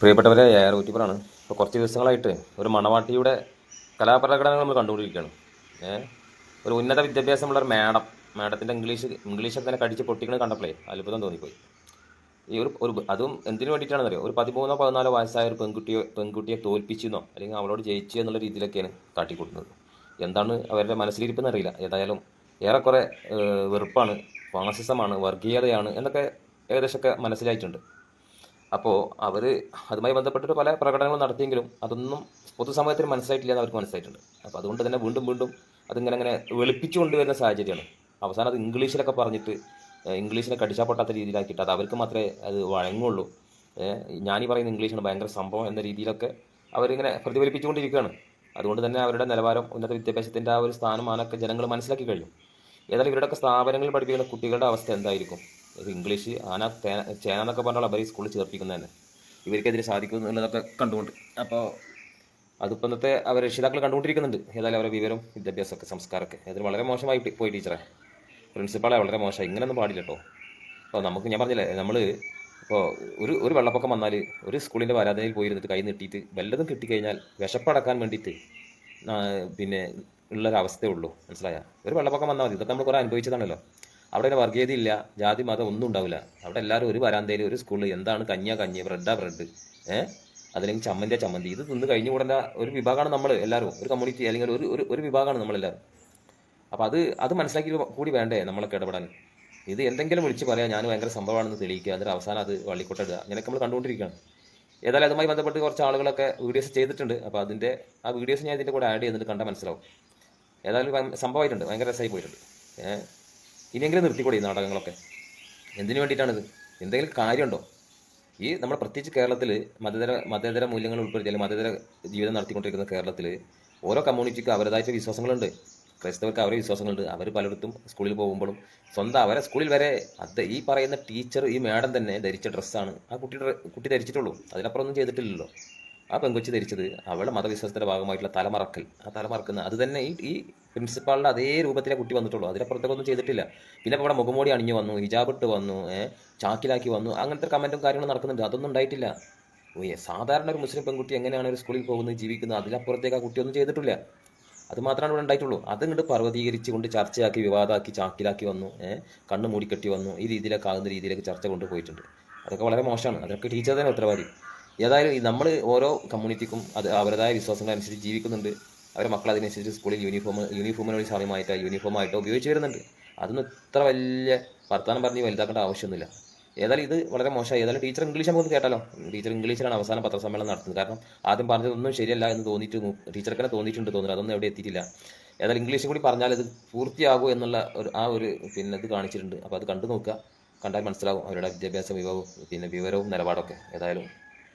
പ്രിയപ്പെട്ടവരെ എയർ യൂട്യൂബറാണ് ഇപ്പോൾ കുറച്ച് ദിവസങ്ങളായിട്ട് ഒരു മണവാട്ടിയുടെ കലാപ്രകടനങ്ങൾ നമ്മൾ കണ്ടുകൊണ്ടിരിക്കുകയാണ്. ഏഹ് ഒരു ഉന്നത വിദ്യാഭ്യാസമുള്ള ഒരു മാഡം മാഡത്തിന്റെ ഇംഗ്ലീഷ് ഇംഗ്ലീഷൊക്കെ തന്നെ കടിച്ച് പൊട്ടിക്കണ കണ്ടപ്പോഴേ അത്ഭുതം തോന്നിപ്പോയി. ഈ ഒരു ഒരു അതും എന്തിനു വേണ്ടിയിട്ടാണെന്നറിയോ? ഒരു പതിമൂന്നോ പതിനാലോ വയസ്സായ ഒരു പെൺകുട്ടിയെ പെൺകുട്ടിയെ തോൽപ്പിച്ചെന്നോ അല്ലെങ്കിൽ അവളോട് ജയിച്ചു എന്നുള്ള രീതിയിലൊക്കെയാണ് കാട്ടിക്കൊടുക്കുന്നത്. എന്താണ് അവരുടെ മനസ്സിലിരിപ്പെന്ന് അറിയില്ല. ഏതായാലും ഏറെക്കുറെ വെറുപ്പാണ് ഫാസിസമാണ് വർഗീയതയാണ് എന്നൊക്കെ ഏകദേശമൊക്കെ മനസ്സിലായിട്ടുണ്ട്. അപ്പോൾ അവർ അതുമായി ബന്ധപ്പെട്ടിട്ട് പല പ്രകടനങ്ങളും നടത്തിയെങ്കിലും അതൊന്നും പൊതുസമൂഹത്തിന് മനസ്സിലായിട്ടില്ല എന്ന് അവർക്ക് മനസ്സിലായിട്ടുണ്ട്. അപ്പോൾ അതുകൊണ്ട് തന്നെ വീണ്ടും വീണ്ടും അതിങ്ങനെ അങ്ങനെ വെളുപ്പിച്ചു കൊണ്ടുവരുന്ന സാഹചര്യമാണ്. അവസാനം അത് ഇംഗ്ലീഷിലൊക്കെ പറഞ്ഞിട്ട് ഇംഗ്ലീഷിനെ കടിച്ചാപ്പൊട്ടാത്ത രീതിയിലാക്കിയിട്ട് അത് അവർക്ക് മാത്രമേ അത് വഴങ്ങുള്ളൂ. ഞാനീ പറയുന്ന ഇംഗ്ലീഷാണ് ഭയങ്കര സംഭവം എന്ന രീതിയിലൊക്കെ അവരിങ്ങനെ പ്രതിഫലിപ്പിച്ചുകൊണ്ടിരിക്കുകയാണ്. അതുകൊണ്ട് തന്നെ അവരുടെ നിലവാരം ഉന്നത വിദ്യാഭ്യാസത്തിന്റെ ആ ഒരു സ്ഥാനമാനൊക്കെ ജനങ്ങൾ മനസ്സിലാക്കി കഴിയും ഏതായാലും ഇവരുടെയൊക്കെ സ്ഥാപനങ്ങളിൽ പഠിപ്പിക്കുന്ന കുട്ടികളുടെ അവസ്ഥ എന്തായിരിക്കും? ഇംഗ്ലീഷ് ആന തേന ചേന എന്നൊക്കെ പറഞ്ഞാൽ അവർ സ്കൂളിൽ ചേർപ്പിക്കുന്നത് തന്നെ ഇവർക്കെതിരെ സാധിക്കും എന്നുള്ളതൊക്കെ കണ്ടുകൊണ്ട്. അപ്പോൾ അതിപ്പോൾ ഇന്നത്തെ അവർ രക്ഷിതാക്കൾ കണ്ടുകൊണ്ടിരിക്കുന്നുണ്ട്. ഏതായാലും അവരുടെ വിവരം വിദ്യാഭ്യാസമൊക്കെ സംസ്കാരമൊക്കെ. അതിന് വളരെ മോശമായി പോയി- ടീച്ചറെ. പ്രിൻസിപ്പാളെ വളരെ മോശമായി. ഇങ്ങനെയൊന്നും പാടില്ല കേട്ടോ അപ്പോൾ നമുക്ക് ഞാൻ പറഞ്ഞില്ലേ നമ്മൾ ഇപ്പോൾ ഒരു ഒരു വെള്ളപ്പൊക്കം വന്നാൽ ഒരു സ്കൂളിന്റെ വരാതനയിൽ പോയിരുന്നിട്ട് കൈ നീട്ടിയിട്ട് വല്ലതും കിട്ടിക്കഴിഞ്ഞാൽ വിശപ്പടക്കാൻ വേണ്ടിയിട്ട് പിന്നെ ഉള്ളൊരവസ്ഥയേ ഉള്ളൂ. മനസ്സിലായ? ഒരു വെള്ളപ്പൊക്കം വന്നാൽ മതി. ഇതൊക്കെ നമ്മൾ കുറേ അനുഭവിച്ചതാണല്ലോ. അവിടെ ഒരു വർഗീയതയില്ല ജാതി മതം ഒന്നും ഉണ്ടാവില്ല. അവിടെ എല്ലാവരും ഒരു വരാന്തയിൽ ഒരു സ്കൂളിൽ എന്താണ് കഞ്ഞിയാ കഞ്ഞി ബ്രെഡാ ബ്രെഡ് ഏഹ് അതല്ലെങ്കിൽ ചമ്മന്തിയാ ചമ്മന്തി. ഇത് തിന്ന് കഴിഞ്ഞു കൂടേണ്ട ഒരു വിഭാഗമാണ് നമ്മൾ എല്ലാവരും. ഒരു കമ്മ്യൂണിറ്റി അല്ലെങ്കിൽ ഒരു ഒരു ഒരു വിഭാഗമാണ് നമ്മളെല്ലാവരും അപ്പോൾ അത് അത് മനസ്സിലാക്കി കൂടി വേണ്ടേ നമ്മളൊക്കെ ഇടപെടാൻ ഇത് എന്തെങ്കിലും വിളിച്ച് പറയാം ഞാൻ ഭയങ്കര സംഭവമാണെന്ന് തെളിയിക്കുക. എന്നിട്ട് അവസാനം അത് വള്ളിക്കൊട്ടിടുക അങ്ങനെയൊക്കെ നമ്മൾ കണ്ടുകൊണ്ടിരിക്കുകയാണ്. ഏതായാലും അതുമായി ബന്ധപ്പെട്ട് കുറച്ച് ആളുകളൊക്കെ വീഡിയോസ് ചെയ്തിട്ടുണ്ട്. അപ്പോൾ അതിന്റെ ആ വീഡിയോസ് ഞാൻ ഇതിന്റെ കൂടെ ആഡ് ചെയ്തിട്ട് കണ്ടാൽ മനസ്സിലാവും. ഏതായാലും സംഭവമായിട്ടുണ്ട്. ഭയങ്കര രസമായി പോയിട്ടുണ്ട്. ഏഹ് ഇനിയെങ്കിലും നിർത്തിക്കൂടെ ഈ നാടകങ്ങളൊക്കെ? എന്തിനു വേണ്ടിയിട്ടാണിത്? എന്തെങ്കിലും കാര്യമുണ്ടോ? ഈ നമ്മൾ പ്രത്യേകിച്ച് കേരളത്തിൽ മതേതര മതേതര മൂല്യങ്ങൾ ഉൾപ്പെടുത്തി അല്ലെങ്കിൽ മതേതര ജീവിതം നടത്തിക്കൊണ്ടിരിക്കുന്ന കേരളത്തിൽ ഓരോ കമ്മ്യൂണിറ്റിക്കും അവരുടേതായിട്ട് വിശ്വാസങ്ങളുണ്ട്. ക്രൈസ്തവർക്ക് അവരുടെ വിശ്വാസങ്ങളുണ്ട്. അവർ പലയിടത്തും സ്കൂളിൽ പോകുമ്പോഴും സ്വന്തം അവരെ സ്കൂളിൽ വരെ അത് ഈ പറയുന്ന ടീച്ചർ ഈ മാഡം തന്നെ ധരിച്ച ഡ്രസ്സാണ്. ആ കുട്ടിയുടെ കുട്ടി ധരിച്ചിട്ടുള്ളൂ. അതിനപ്പുറം ഒന്നും ചെയ്തിട്ടില്ലല്ലോ. ആ പെങ്കൊച്ചി ധരിച്ചത് അവളുടെ മതവിശ്വാസത്തിന്റെ ഭാഗമായിട്ടുള്ള തലമറക്കൽ. ആ തലമറക്കുന്ന അത് തന്നെ ഈ ഈ പ്രിൻസിപ്പാളിന്റെ അതേ രൂപത്തിലെ കുട്ടി വന്നിട്ടുള്ളൂ. അതിനപ്പുറത്തേക്കൊന്നും ചെയ്തിട്ടില്ല. പിന്നെ ഇവിടെ മുഖംമൂടി അണിഞ്ഞു വന്നു ഹിജാബ് ഇട്ട് വന്നു ചാക്കിലാക്കി വന്നു അങ്ങനത്തെ കമന്റും കാര്യങ്ങളും നടക്കുന്നുണ്ട്. അതൊന്നും ഉണ്ടായിട്ടില്ല. സാധാരണ ഒരു മുസ്ലിം പെൺകുട്ടി എങ്ങനെയാണ് ഒരു സ്കൂളിൽ പോകുന്നത് ജീവിക്കുന്നത്? അതിലപ്പുറത്തേക്ക് ആ കുട്ടിയൊന്നും ചെയ്തിട്ടില്ല. അത് മാത്രമാണ് ഇവിടെ ഉണ്ടായിട്ടുള്ളൂ. അതങ്ങോട്ട് പർവതീകരിച്ച് കൊണ്ട് ചർച്ചയാക്കി വിവാദമാക്കി ചാക്കിലാക്കി വന്നു കണ്ണ് മൂടിക്കെട്ടി വന്നു ഈ രീതിയിലൊക്കെ ആകുന്ന രീതിയിലേക്ക് ചർച്ച കൊണ്ടുപോയിട്ടുണ്ട് അതൊക്കെ വളരെ മോശമാണ്. അതൊക്കെ ടീച്ചർ തന്നെ ഉത്തരവാദി. ഏതായാലും നമ്മൾ ഓരോ കമ്മ്യൂണിറ്റിക്കും അത് അവരുടേതായ വിശ്വാസങ്ങളനുസരിച്ച് ജീവിക്കുന്നുണ്ട്. അവരുടെ മക്കൾ അതിനനുസരിച്ച് സ്കൂളിൽ യൂണിഫോം യൂണിഫോമിനോട് സാമ്യമായിട്ടോ യൂണിഫോമായിട്ടോ ഉപയോഗിച്ച് വരുന്നുണ്ട്. അതൊന്നും ഇത്ര വലിയ വർത്തമാനം പറഞ്ഞ് വലുതാക്കേണ്ട ആവശ്യമൊന്നുമില്ല. ഏതായാലും ഇത് വളരെ മോശമായി. ഏതായാലും ടീച്ചർ ഇംഗ്ലീഷ് നമുക്കൊന്ന് കേട്ടാലോ? ടീച്ചർ ഇംഗ്ലീഷിലാണ് അവസാനം പത്രസമ്മേളനം നടത്തുന്നത്. കാരണം ആദ്യം പറഞ്ഞതൊന്നും ശരിയല്ല എന്ന് തോന്നിയിട്ട് ടീച്ചർക്ക് തന്നെ തോന്നിയിട്ടുണ്ട് തോന്നുന്നു. അതൊന്നും എവിടെ എത്തിയിട്ടില്ല. ഏതായാലും ഇംഗ്ലീഷും കൂടി പറഞ്ഞാൽ ഇത് പൂർത്തിയാകൂ എന്നുള്ള ഒരു ആ ഒരു പിന്നെ ഇത് കാണിച്ചിട്ടുണ്ട്. അപ്പോൾ അത് കണ്ടു നോക്കുക. കണ്ടാൽ മനസ്സിലാവും അവരുടെ വിദ്യാഭ്യാസ വിഭവവും പിന്നെ വിവരവും നിലപാടൊക്കെ. ഏതായാലും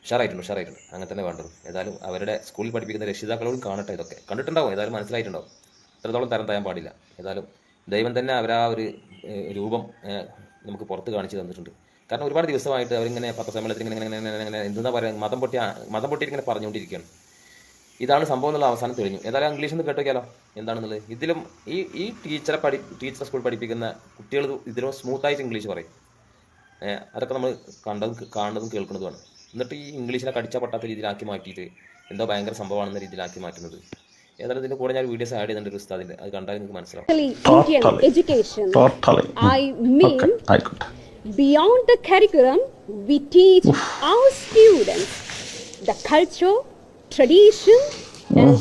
ഉഷാറായിട്ടുണ്ട് ഉഷാറായിട്ടുണ്ട്. അങ്ങനെ തന്നെ വേണ്ടത്. ഏതായാലും അവരുടെ സ്കൂളിൽ പഠിപ്പിക്കുന്ന രക്ഷിതാക്കളോടും കാണട്ടെ ഇതൊക്കെ. കണ്ടിട്ടുണ്ടാവും ഏതായാലും മനസ്സിലായിട്ടുണ്ടാവും. ഇത്രത്തോളം തരം താൻ പാടില്ല. ഏതായാലും ദൈവം തന്നെ അവരാ ഒരു രൂപം നമുക്ക് പുറത്ത് കാണിച്ചു തന്നിട്ടുണ്ട്. കാരണം ഒരുപാട് ദിവസമായിട്ട് അവരിങ്ങനെ പത്രസമ്മേളനത്തിൽ ഇങ്ങനെ ഇങ്ങനെ ഇങ്ങനെ ഇങ്ങനെ എന്താ പറയുക മതം പൊട്ടി മതം പൊട്ടി ഇങ്ങനെ പറഞ്ഞുകൊണ്ടിരിക്കുകയാണ്. ഇതാണ് സംഭവം എന്നുള്ള അവസാനം തെളിഞ്ഞു. ഏതായാലും ഇംഗ്ലീഷ് ഒന്ന് കേട്ടോക്കിയാലോ എന്താണെന്നുള്ളത്. ഇതിലും ഈ ഈ ടീച്ചറെ പഠി ടീച്ചറെ സ്കൂൾ പഠിപ്പിക്കുന്ന കുട്ടികൾ ഇതിലും സ്മൂത്തായിട്ട് ഇംഗ്ലീഷ് പറയും. അതൊക്കെ നമ്മൾ കണ്ടതും കാണുന്നതും കേൾക്കുന്നതുമാണ്. എന്നിട്ട് ഈ ഇംഗ്ലീഷിനെ കടിച്ച പട്ടാത്ത രീതിയിലാക്കി മാറ്റിയിട്ട് എന്തോ ഭയങ്കര സംഭവമാണെന്ന രീതിയിലാക്കി മാറ്റുന്നത്. ഏതായാലും ഇതിന്റെ കൂടെ ഞാൻ വീഡിയോസ് ആഡ് ചെയ്യുന്നുണ്ട് ഒരു ഉസ്താദിന്റെ. അത് കണ്ടാൽ നിങ്ങൾക്ക് മനസ്സിലാവും. Beyond the curriculum, we teach our students the culture, tradition, and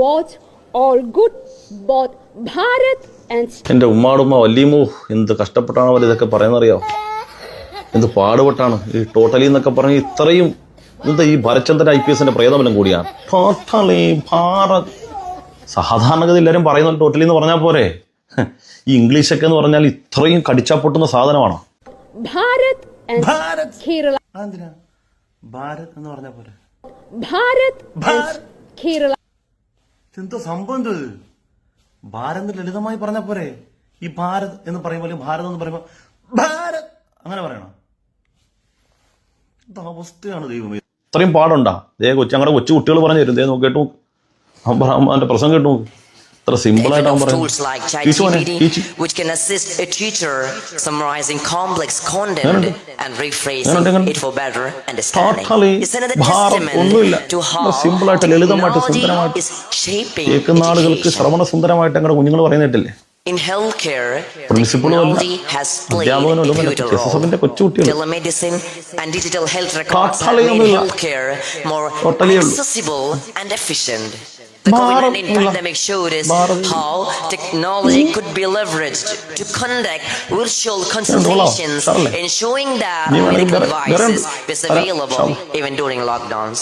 what all good both Bharat and എന്റെ ഉമ്മാടുമ്മ വല്യമ്മോ എന്ത് കഷ്ടപ്പെട്ടാണ് അവർ ഇതൊക്കെ പറയുന്നറിയോ? എന്ത് പാടുപെട്ടാണ്? ഈ ടോട്ടലി എന്നൊക്കെ പറഞ്ഞ് ഇത്രയും എന്താ ഈ ഭരചന്ദ്രൻ ഐ പി എസിന്റെ പ്രേതമനം കൂടിയാണ് ടോട്ടലി ഭാരത് സാധാരണഗതി എല്ലാവരും പറയുന്നത് ടോട്ടലി എന്ന് പറഞ്ഞാൽ പോരെ. ഈ ഇംഗ്ലീഷൊക്കെ എന്ന് പറഞ്ഞാൽ ഇത്രയും കടിച്ചാ പൊട്ടുന്ന സാധനമാണോ? ഭാരത് ഭാരത്. കേരള ഭാരത് എന്ന് പറഞ്ഞ പോരെ. ഭാരത് കേരള. എന്തോ സംഭവം എന്തോ ഭാരത് ലളിതമായി പറഞ്ഞ പോരെ. ഈ ഭാരത് എന്ന് പറയുമ്പോൾ ഭാരത് എന്ന് പറയുമ്പോൾ ഭാരത്. അങ്ങനെ പറയണം? അവസ്ഥയാണ് ദൈവമേ ഇത്രയും പാടുണ്ടാ? ദേ കൊച്ചു ഞങ്ങളുടെ കൊച്ചു കുട്ടികൾ പറഞ്ഞു തരും. ദേ നോക്കിയിട്ട് കേട്ടു. നോക്ക് അബ്രഹാമാന്റെ പ്രസംഗം കേട്ടു. നോക്ക് ഇത്ര സിമ്പിളായിട്ട് അവൻ പറയുന്നത് ആയിട്ട് ലളിതമായിട്ട് സുന്ദരമായിട്ട് കേൾക്കുന്ന ആളുകൾക്ക് ശ്രവണ സുന്ദരമായിട്ട് ഞങ്ങളുടെ കുഞ്ഞുങ്ങൾ പറയുന്നിട്ടില്ലേ പ്രിൻസിപ്പളും അല്ല technology has played അധ്യാപകനും a അല്ല pivotal എസ് എസ് എഫിന്റെ role. കൊച്ചുകുട്ടികൾ Telemedicine and digital health records have totally made ഒന്നുമില്ല. healthcare more ടോട്ടലി ഉള്ളൂ. accessible and efficient. The ഭാരം COVID-19 ഉള്ള- pandemic showed us ഭാരം how technology could be leveraged to conduct virtual ഉള്ളോ? consultations, സാറല്ലേ? ensuring that നീ വേണമെങ്കിൽ medical വേറെ- വേറെ devices ഉണ്ട്. was വരാം. available സാറേ. even during lockdowns.